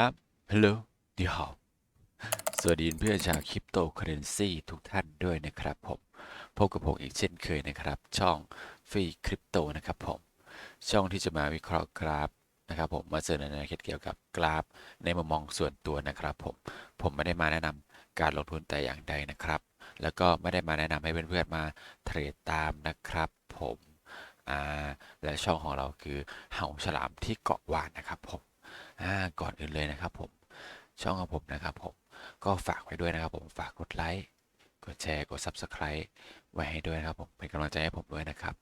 ครับฮัลโหลดีฮาวสวัสดีเพื่อนชาวคริปโตเคอเรนซีทุกท่านด้วยนะครับผม พบกับผมอีกเช่นเคยนะครับ ช่องฟรีคริปโตนะครับผม ช่องที่จะมาวิเคราะห์กราฟนะครับผม มาเสนอแนวคิดเกี่ยวกับกราฟ ในมุมมองส่วนตัวนะครับผม ผมไม่ได้มาแนะนำการลงทุนแต่อย่างใดนะครับ แล้วก็ไม่ได้มาแนะนำให้เพื่อนๆมาเทรดตามนะครับผมอ่าและช่องของเราคือเห่าฉลามที่เกาะวานนะครับผม ก่อนอื่นเลยนะครับผมช่องของผมนะครับผมก็ฝากไว้ด้วยนะครับผมฝากกดไลค์กดแชร์กด Subscribe ไว้ให้ด้วยนะครับผมเป็นกำลังใจให้ผมด้วยนะครับ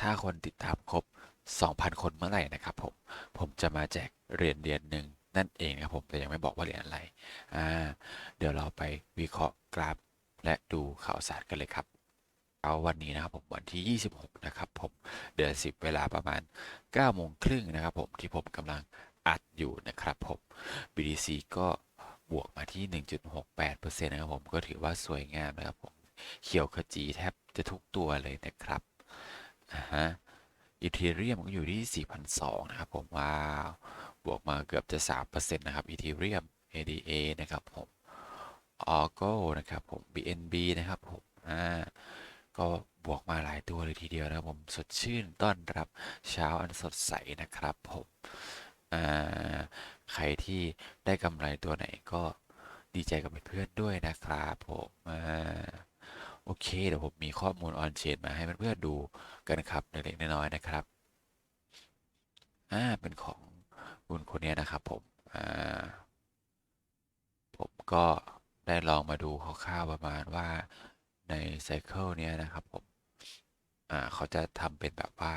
ถ้าคนติดตามครบ 2,000 คนเมื่อไหร่นะครับผมผมจะมาแจกเหรียญเหรียญหนึ่งนั่นเองนะครับผมแต่ยังไม่บอกว่าเหรียญอะไรอ่าเดี๋ยวเราไปวิเคราะห์กราฟและดูข่าวสารกันเลยครับ เอาวันนี้นะครับผมวันที่ 26 นะครับผมเดือน10 เวลาประมาณ9โมงครึ่งนะครับผมที่ผมกำลัง อัดอยู่นะครับผม BTC ก็บวกมาที่ 1.68%นะครับผมก็ถือว่าสวยงามนะครับผม เขียวขจีแทบจะทุกตัวเลยนะครับอ่าฮะอีเทเรียมก็อยู่ที่ 4,200 นะครับผมว้าวบวกมาเกือบจะ 3%นะครับอีเทเรียม ADA นะครับผมอ g o นะครับผม BNB นะครับผมอ่าก็บวกมาหลายตัวเลยทีเดียวนะครับผมสดชื่นต้อนรับเช้าอันสดใสนะครับผม ใครที่ได้กำไรตัวไหนก็ดีใจกับเพื่อนๆด้วยนะครับผมโอเค เดี๋ยวผมมีข้อมูลออนเชนมาให้เพื่อนๆดูกันครับเล็กๆน้อยๆนะครับอ่าเป็นของคุณคนนี้นะครับผมอ่าผมก็ได้ลองมาดูคร่าวๆประมาณว่าในไซเคิลเนี้ยนะครับผมอ่าเขาจะทำเป็นแบบว่า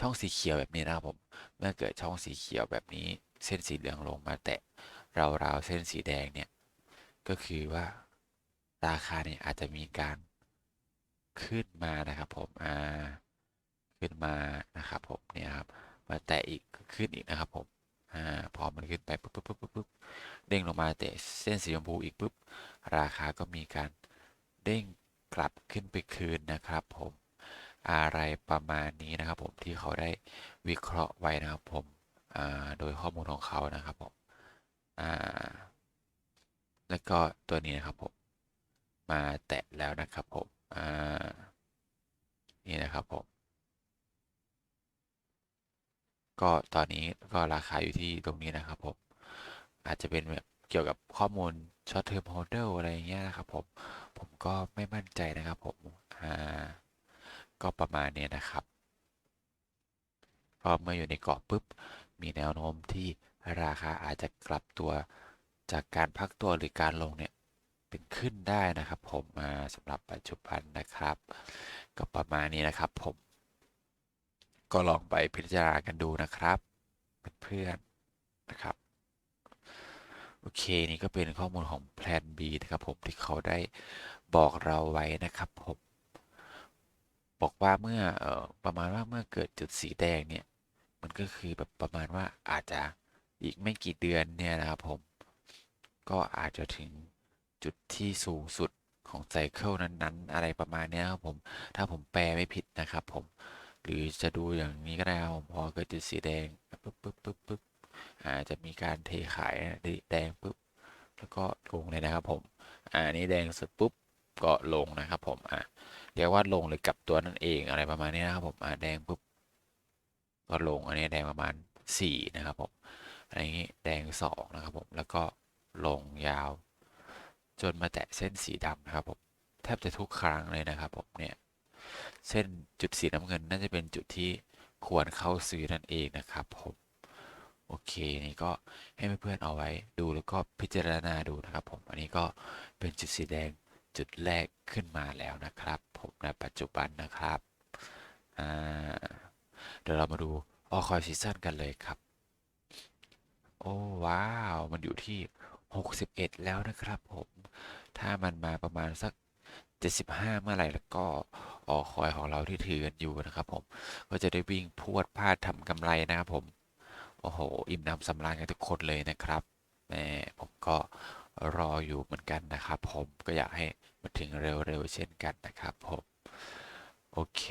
ช่องสีเขียวแบบนี้นะครับผม เมื่อเกิดช่องสีเขียวแบบนี้ เส้นสีเหลืองลงมาแตะราวๆเส้นสีแดงเนี่ย ก็คือว่าราคาเนี่ยอาจจะมีการขึ้นมานะครับผม อ่า ขึ้นมานะครับผม เนี่ยครับ มาแตะอีกขึ้นอีกนะครับผม อ่า พอมันขึ้นไปปุ๊บปุ๊บปุ๊บปุ๊บปุ๊บเด้งลงมาแตะเส้นสีชมพูอีกปุ๊บ ราคาก็มีการเด้งกลับขึ้นไปคืนนะครับผม อะไรประมาณนี้นะครับผมที่เขาได้วิเคราะห์ไว้นะครับผมโดยข้อมูลของเขานะครับผมแล้วก็ตัวนี้นะครับผมมาแตะแล้วนะครับผมนี่นะครับผมก็ตอนนี้ก็ราคาอยู่ที่ตรงนี้นะครับผมอาจจะเป็นแบบเกี่ยวกับข้อมูล short term holder อะไรอย่างเงี้ยนะครับผมผมก็ไม่มั่นใจนะครับผมอ่า ก็ประมาณนี้นะครับพอเมื่ออยู่ในกรอบปุ๊บ มีแนวโน้มที่ราคาอาจจะกลับตัวจากการพักตัวหรือการลงเนี่ยเป็นขึ้นได้นะครับ ผมมาสำหรับปัจจุบันนะครับ ก็ประมาณนี้นะครับ ผม ก็ลองไปพิจารณากันดูนะครับเพื่อนๆนะครับโอเค นี่ก็เป็นข้อมูลของแพลน B นะครับผมที่เขาได้บอกเราไว้นะครับผม บอกว่าเมื่ออประมาณว่าเมื่อเกิดจุดสีแดงเนี่ยมันก็คือแบบประมาณว่าอาจจะอีกไม่กี่เดือนเนี่ยนะครับผม ก็อาจจะถึงจุดที่สูงสุดของไซเคิลนั้นๆ อะไรประมาณนี้ครับผม ถ้าผมแปลไม่ผิดนะครับผม หรือจะดูอย่างนี้ก็ได้ครับผมพอเกิดจุดสีแดงปุ๊บปุ๊บปุ๊บปุ๊บอาจจะมีการเทขายแดงปุ๊บแล้วก็ลงเลยนะครับผม อ่านี้แดงสุดปุ๊บ ก็ลงนะครับผมอ่าเรียกว่าลงเลยกับตัวนั่นเองอะไรประมาณนี้นะครับผมอ่าแดงปุ๊บก็ลงอันนี้แดงประมาณสี่นะครับผมอันนี้แดงสองนะครับผมแล้วก็ลงยาว จนมาแตะเส้นสีดำนะครับผมแทบจะทุกครั้งเลยนะครับผมเนี่ยเส้นจุดสีน้ำเงินน่าจะเป็นจุดที่ควรเข้าซื้อนั่นเองนะครับผมโอเคนี่ก็ให้เพื่อนๆเอาไว้ดูแล้วก็พิจารณาดูนะครับผม อันนี้ก็เป็นจุดสีแดง จุดแรกขึ้นมาแล้วนะครับ ผมในปัจจุบันนะครับเดี๋ยวเรามาดูออคอยซีซั่นกันเลยครับ โอ้ว้าว มันอยู่ที่ 61 แล้วนะครับผม ถ้ามันมาประมาณสัก 75 เมื่อไหร่แล้วก็ออคอยของเราที่ถือกันอยู่นะครับผม ก็จะได้วิ่งพวดพาดทำกำไรนะครับผม โอ้โห อิ่มหนำสำราญกันทุกคนเลยนะครับแหมผมก็ รออยู่เหมือนกันนะครับผมก็อยากให้มาถึงเร็วๆเช่นกันนะครับผมโอเค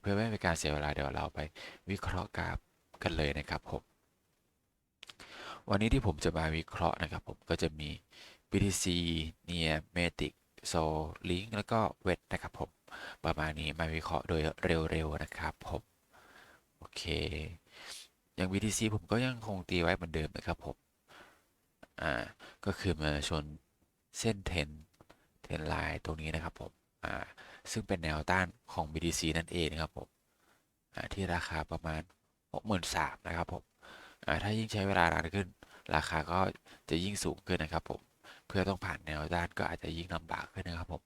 เพื่อไม่ให้เป็นการเสียเวลาเดี๋ยวเราไปวิเคราะห์กราฟกันเลยนะครับผมวันนี้ที่ผมจะมาวิเคราะห์นะครับผมก็จะมี BTC เนีย Matic Sol Link แล้วก็เวทนะครับผมประมาณนี้มาวิเคราะห์โดยเร็วๆนะครับผมโอเคอย่าง BTC ผมก็ยังคงตีไว้เหมือนเดิมนะครับผม อ่าก็คือมาชนเส้นเทนเทนไลน์ตรงนี้นะครับผมอ่าซึ่งเป็นแนวต้านของ BTC นั่นเองนะครับผมอ่าที่ราคาประมาณ 63,000นะครับผมอ่าถ้ายิ่งใช้เวลานานขึ้น ราคาก็จะยิ่งสูงขึ้นนะครับผมเพื่อต้องผ่านแนวด้านก็อาจจะยิ่งลำบากขึ้นนะครับผม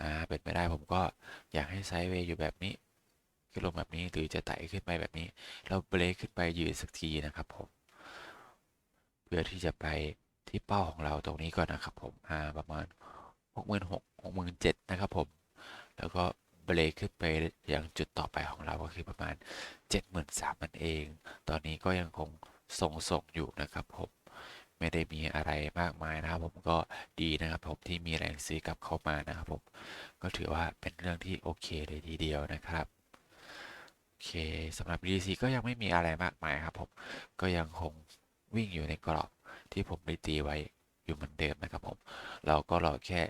อ่าเป็นไปได้ผมก็อยากให้ไซด์เวย์อยู่แบบนี้ขึ้นลงแบบนี้หรือจะไต่ขึ้นไปแบบนี้ เราเบรกขึ้นไปยืนสักทีนะครับผม เพื่อที่จะไปที่เป้าของเราตรงนี้ก่อนนะครับผมอ่าประมาณหกหมื่นหกหกหมื่นเจ็ดนะครับผม แล้วก็เบรกขึ้นไปยังจุดต่อไปของเราก็คือประมาณเจ็ดหมื่นสามมันเอง ตอนนี้ก็ยังคงทรงๆอยู่นะครับผมไม่ได้มีอะไรมากมายนะครับผมก็ดีนะครับผมที่มีแรงซื้อกลับเข้ามานะครับผมก็ถือว่าเป็นเรื่องที่โอเคเลยทีเดียวนะครับโอเคสำหรับ BTC ก็ยังไม่มีอะไรมากมายครับผมก็ยังคง วิ่งอยู่ในกรอบที่ผมได้ตีไว้อยู่เหมือนเดิมนะครับผม เราก็รอแค่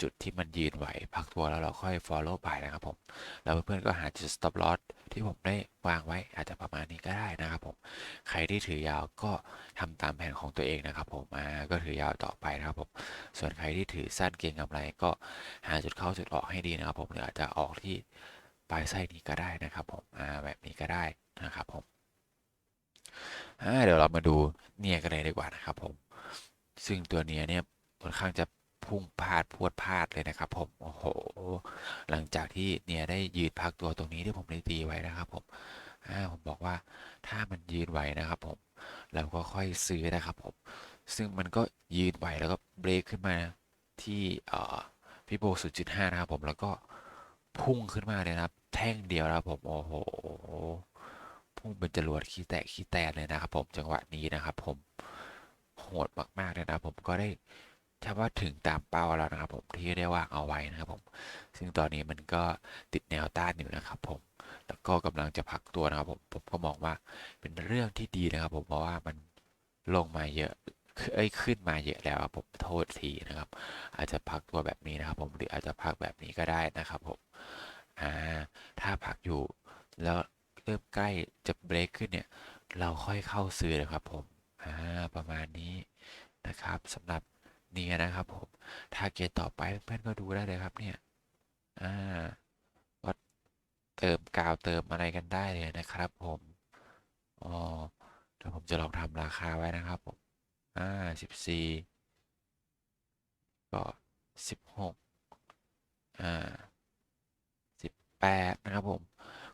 จุดที่มันยืนไหวพักตัวแล้วเราค่อย follow ไปนะครับผม แล้วเพื่อนๆก็หาจุด stop loss ที่ผมได้วางไว้อาจจะประมาณนี้ก็ได้นะครับผม ใครที่ถือยาวก็ทำตามแผนของตัวเองนะครับผมมาก็ถือยาวต่อไปนะครับผม ส่วนใครที่ถือสั้นเก็งกำไรก็หาจุดเข้าจุดออกให้ดีนะครับผมหรืออาจจะออกที่ปลายไส้นี้ก็ได้นะครับผมอ่าแบบนี้ก็ได้นะครับผม เดี๋ยวเรามาดูเนี่ยกันเลยดีกว่านะครับผม ซึ่งตัวเนียเนี่ยค่อนข้างจะพุ่งพาดพวดพาดเลยนะครับ ผมโอ้โห หลังจากที่เนี่ยได้ยืนพักตัวตรงนี้ที่ผมได้ตีไว้นะครับ ผมอ่าผมบอกว่าถ้ามันยืนไหวนะครับ ผม เราก็ค่อยซื้อนะครับ ผม ซึ่งมันก็ยืนไหวแล้วก็เบรกขึ้นมาที่เอ่อพี่โบ0.5 นะครับ ผมแล้วก็พุ่งขึ้นมาเลยนะครับ แท่งเดียวนะครับผมโอ้โห พุ่งเป็นจรวดขี้แตกขี้แตนเลยนะครับ ผมจังหวะนี้นะครับ ผมโหดมากๆเลยนะผมก็ได้ถ้าว่าถึงตามเป้าแล้วนะครับ ผมที่ได้วางเอาไว้นะครับผม ซึ่งตอนนี้มันก็ติดแนวต้านอยู่นะครับ ผมแล้วก็กำลังจะพักตัวนะครับ ผมผมก็มองว่าเป็นเรื่องที่ดีนะครับ ผมเพราะว่ามันลงมาเยอะเอ้ยขึ้นมาเยอะแล้วผมโทษทีนะครับ อาจจะพักตัวแบบนี้นะครับ ผมหรืออาจจะพักแบบนี้ก็ได้นะครับ ผมอ่าถ้าพักอยู่แล้ว เริ่มใกล้จะเบรกขึ้นเนี่ย เราค่อยเข้าซื้อนะครับผม อ่า ประมาณนี้นะครับสำหรับนี่นะครับผมทาเกตต่อไปเพื่อนๆก็ดูได้เลยครับเนี่ย อ่าวัดเติมกาวเติมอะไรกันได้เลยนะครับผมอ๋อเดี๋ยวผมจะลองทำราคาไว้นะครับผมอ่าสิบสี่ก็สิบหกอ่าสิบแปดนะครับผม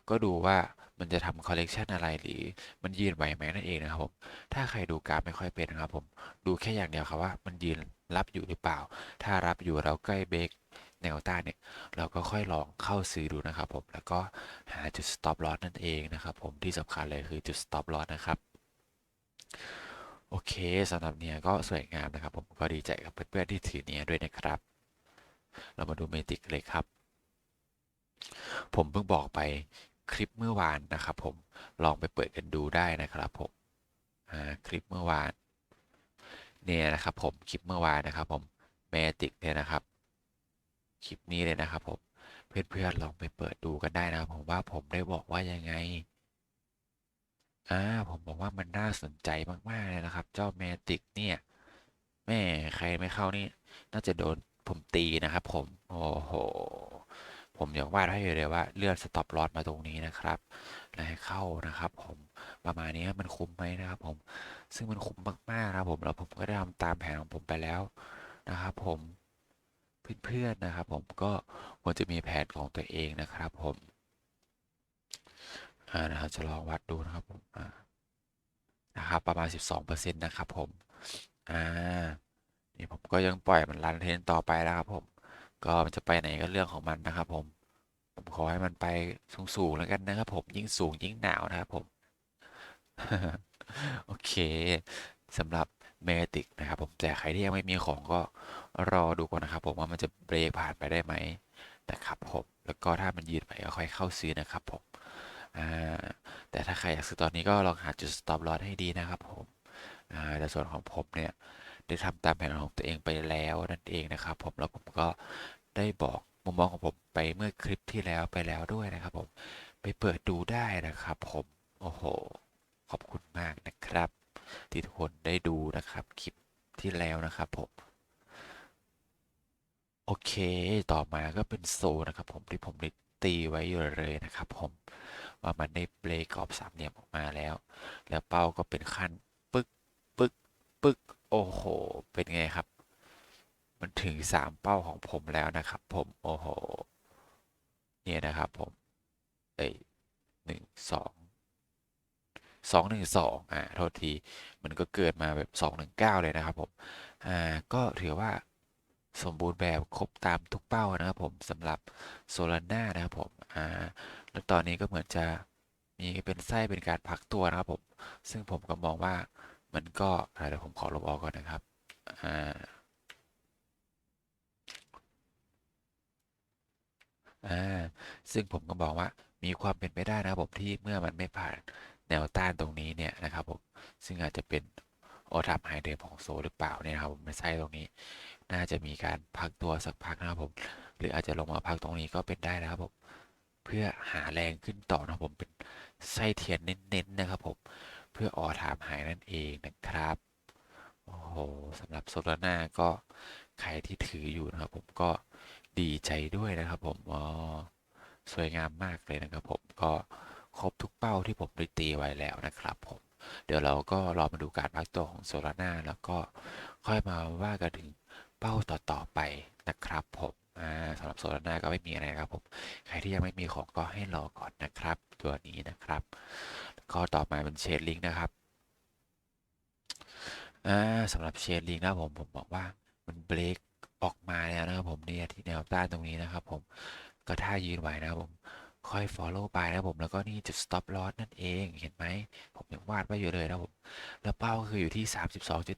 ก็ดูว่า มันจะทำคอลเลกชันอะไรหรือมันยืนไหวไหมนั่นเองนะครับผมถ้าใครดูกราฟไม่ค่อยเป็นนะครับผมดูแค่อย่างเดียวครับว่า มันยืนรับอยู่หรือเปล่า ถ้ารับอยู่เราใกล้เบรกแนวต้านเนี่ยเราก็ค่อยลองเข้าซื้อดูนะครับผมแล้วก็หาจุด stop loss นั่นเองนะครับผมที่สำคัญเลยคือจุด stop loss นะครับโอเคสำหรับเนี่ยก็สวยงามนะครับ ผมก็ดีใจกับเพื่อนๆที่ถือเนี่ยด้วยนะครับ เรามาดูเมติกเลยครับ ผมเพิ่งบอกไป คลิปเมื่อวานนะครับผมลองไปเปิดกันดูได้นะครับผมคลิปเมื่อวานเนี่ยนะครับผมคลิปเมื่อวานนะครับผมเมติกเนี่ยนะครับคลิปนี้เลยนะครับผมเพื่อนๆลองไปเปิดดูกันได้นะครับผมว่าผมได้บอกว่ายังไงอ่าผมบอกว่ามันน่าสนใจมากๆเลยนะครับ เจ้าเมติกเนี่ยแม่ใครไม่เข้านี่ น่าจะโดนผมตีนะครับผม โอ้โห ผมอยากว่าให้เลยว่าเลื่อนสต็อปลอสมาตรงนี้นะครับแล้วให้เข้านะครับผมประมาณนี้มันคุ้มไหมนะครับผมซึ่งมันคุ้มมากๆนะครับผมแล้วผมก็ได้ทำตามแผนของผมไปแล้วนะครับผมเพื่อนๆนะครับ ผมก็ควรจะมีแผนของตัวเองนะครับผมอ่านะครับจะลองวัดดูนะครับผมอ่านะครับประมาณ 12%นะครับผมอ่านี่ผมก็ยังปล่อยมันรันเทนต่อไปแล้วครับผม ก็มันจะไปไหนก็เรื่องของมันนะครับ ผม ผมขอให้มันไปสูงๆแล้วกันนะครับ ผมยิ่งสูงยิ่งหนาวนะครับผม โอเคสำหรับเมติกนะครับ ผมแต่ใครที่ยังไม่มีของก็รอดูก่อนนะครับ ผมว่ามันจะเบรกผ่านไปได้ไหมนะครับผมแล้วก็ถ้ามันยืดไปก็ค่อยเข้าซื้อนะครับผมแต่ถ้าใครอยากซื้อตอนนี้ก็ลองหาจุด stop loss ให้ดีนะครับผมแต่ส่วนของผมเนี่ย ได้ทำตามแผนของตัวเองไปแล้วนั่นเองนะครับ ผมแล้วผมก็ได้บอกมุมมองของผมไปเมื่อคลิปที่แล้วไปแล้วด้วยนะครับ ผมไปเปิดดูได้นะครับ ผมโอ้โห ขอบคุณมากนะครับ ที่ทุกคนได้ดูนะครับคลิปที่แล้วนะครับผมโอเค ต่อมาก็เป็นโซนะครับผมที่ผมได้ตีไว้อยู่เลยนะครับผมว่ามันได้เบรกกรอบสามเหลี่ยมออกมาแล้ว แล้วเป้าก็เป็นขั้น ปึ๊ก ปึ๊ก ปึ๊ก โอ้โห เป็นไงครับ มันถึงสามเป้าของผมแล้วนะครับผม โอ้โห เนี่ยนะครับผม เอ้ยหนึ่งสองสองหนึ่งสองอ่า โทษที มันก็เกิดมาแบบสองหนึ่งเก้าเลยนะครับผม อ่า ก็ถือว่าสมบูรณ์แบบครบตามทุกเป้านะครับผมสำหรับโซลาร่านะครับผม อ่า แล้วตอนนี้ก็เหมือนจะมีเป็นไส้เป็นการพักตัวนะครับผม ซึ่งผมก็มองว่า มันก็เดี๋ยวผมขอลบออกก่อนนะครับอ่าอ่าซึ่งผมก็บอกว่ามีความเป็นไปได้นะครับผมที่เมื่อมันไม่ผ่านแนวต้านตรงนี้เนี่ยนะครับผมซึ่งอาจจะเป็นออทับไฮเดรของโซหรือเปล่าเนี่ยครับผมไม่ใช่ตรงนี้ น่าจะมีการพักตัวสักพักนะครับผม หรืออาจจะลงมาพักตรงนี้ก็เป็นได้นะครับผมเพื่อหาแรงขึ้นต่อนะครับผมเป็นไส้เทียนเน้นๆนะครับผม เพื่อออทามหายนั่นเองนะครับ โอ้โหสำหรับโซลาร่าก็ใครที่ถืออยู่นะครับผมก็ดีใจด้วยนะครับผมอ๋อสวยงามมากเลยนะครับผมก็ครบทุกเป้าที่ผมได้ตีไว้แล้วนะครับผมเดี๋ยวเราก็รอมาดูการพักตัวของโซลาร่าแล้วก็ค่อยมาว่ากันถึงเป้าต่อๆไปนะครับผม อ่าสำหรับโซลาร่าก็ไม่มีอะไรนะครับผมใครที่ยังไม่มีของก็ให้รอก่อนนะครับ ตัวนี้นะครับก็ต่อมาเป็นเชนลิงนะครับอ่าสำหรับเชนลิงนะผมผมบอกว่ามันเบรกออกมาแล้วนะครับผมเนี่ยที่แนวต้านตรงนี้นะครับ ผมก็ถ้ายืนไหวนะครับผมค่อย follow ไปนะครับผมแล้วก็นี่จุด stop loss นั่นเองเห็นไหมผมยังวาดไว้อยู่เลยนะครับผมแล้วเป้าก็คืออยู่ที่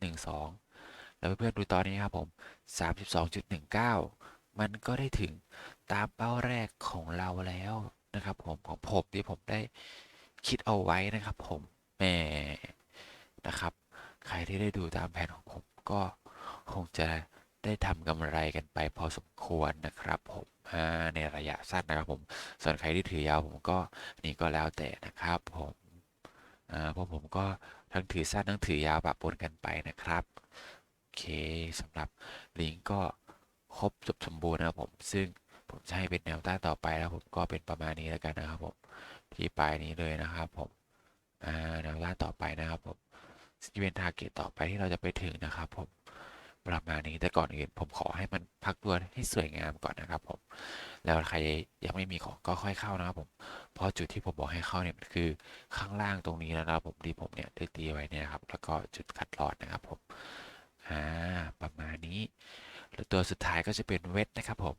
32.12 แล้วเพื่อนๆดูตอนนี้ครับผม 32.19 มันก็ได้ถึงตามเป้าแรกของเราแล้วนะครับ ผมของผมที่ผมได้คิดเอาไว้นะครับ ผมแหมนะครับ ใครที่ได้ดูตามแผนของผมก็คงจะได้ทำกำไรกันไปพอสมควรนะครับ ผมในระยะสั้นนะครับ ผม ส่วนใครที่ถือยาวผมก็นี่ก็แล้วแต่นะครับ ผมเพราะผมก็ทั้งถือสั้นทั้งถือยาวปะปนกันไปนะครับ โอเคสำหรับลิงก์ก็ ครบจบสมบูรณ์นะครับผม ซึ่งผมจะให้เป็นแนวต้านต่อไปแล้วผมก็เป็นประมาณนี้แล้วกันนะครับผมที่ปลายนี้เลยนะครับผมแนวต้านต่อไปนะครับผมที่เป็นทาร์เก็ตต่อไปที่เราจะไปถึงนะครับผมประมาณนี้แต่ก่อนอื่นผมขอให้มันพักตัวให้สวยงามก่อนนะครับผมแล้วใครยังไม่มีของก็ค่อยเข้านะครับผมเพราะจุดที่ผมบอกให้เข้าเนี่ยมันคือข้างล่างตรงนี้นะครับผมที่ผมเนี่ยได้ตีไว้เนี่ยครับแล้วก็จุดคัดลอดนะครับผมอ่าประมาณนี้ แล้วตัวสุดท้ายก็จะเป็นเวทนะครับผม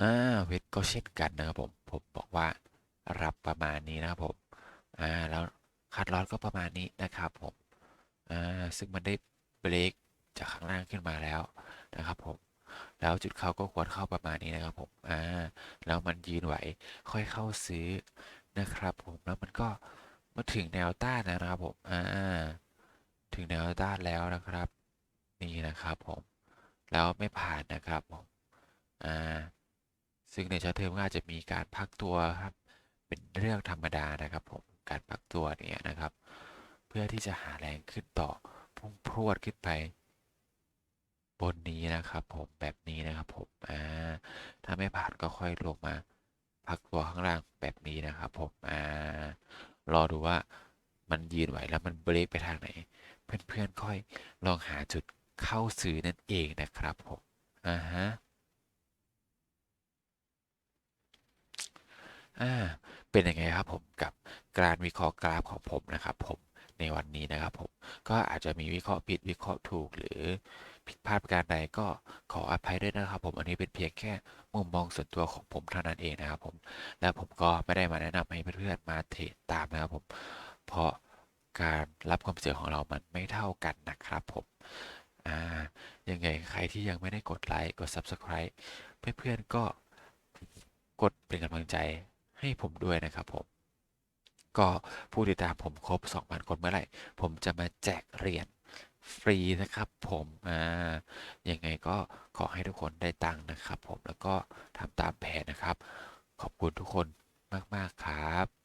อ่าเวทก็เช่นกันนะครับผม ผมบอกว่ารับประมาณนี้นะครับผมอ่าแล้วคัดลอดก็ประมาณนี้นะครับผมอ่าซึ่งมันได้เบรกจากข้างล่างขึ้นมาแล้วนะครับผมแล้วจุดเข้าก็ควรเข้าประมาณนี้นะครับผม อ่า แล้วมันยืนไหว ค่อยเข้าซื้อนะครับผม แล้วมันก็มาถึงแนวต้านนะครับผม อ่า ถึงแนวต้านแล้วนะครับ นี่นะครับผม แล้วไม่ผ่านนะครับผมอ่าซึ่งในชาร์ตเทอมก็อาจจะมีการพักตัวครับเป็นเรื่องธรรมดานะครับผมการพักตัวเนี่ยนะครับ เพื่อที่จะหาแรงขึ้นต่อพุ่งพรวดขึ้นไป บนนี้นะครับผมแบบนี้นะครับผมอ่าถ้าไม่ผ่านก็ค่อยลงมาพักตัวข้างล่างแบบนี้นะครับผมอ่ารอดูว่ามันยืนไหวแล้วมันเบรกไปทางไหน เพื่อนๆค่อยลองหาจุด เข้าซื้อนั่นเองนะครับผมอ่าฮะอ่าเป็นยังไงครับผมกับการวิเคราะห์กราฟของผมนะครับผมในวันนี้นะครับผมก็อาจจะมีวิเคราะห์ผิดวิเคราะห์ถูกหรือผิดพลาดประการใดก็ขออภัยด้วยนะครับ ผมอันนี้เป็นเพียงแค่มุมมองส่วนตัวของผมเท่านั้นเองนะครับผมและผมก็ไม่ได้มาแนะนำให้เพื่อนๆมาเทรดตามนะครับผมเพราะการรับความเสี่ยงของเรามันไม่เท่ากันนะครับผม อ่ายังไงใครที่ยังไม่ได้กดไลค์กด Subscribe เพื่อนๆก็กดเป็นกำลังใจให้ผมด้วยนะครับผม ก็ผู้ติดตามผมครบ 2,000 คนเมื่อไหร่ ผมจะมาแจกเหรียญฟรีนะครับผมอ่ายังไงก็ขอให้ทุกคนได้ตังค์นะครับผมแล้วก็ทำตามแผนนะครับ ขอบคุณทุกคนมาก ๆ ครับ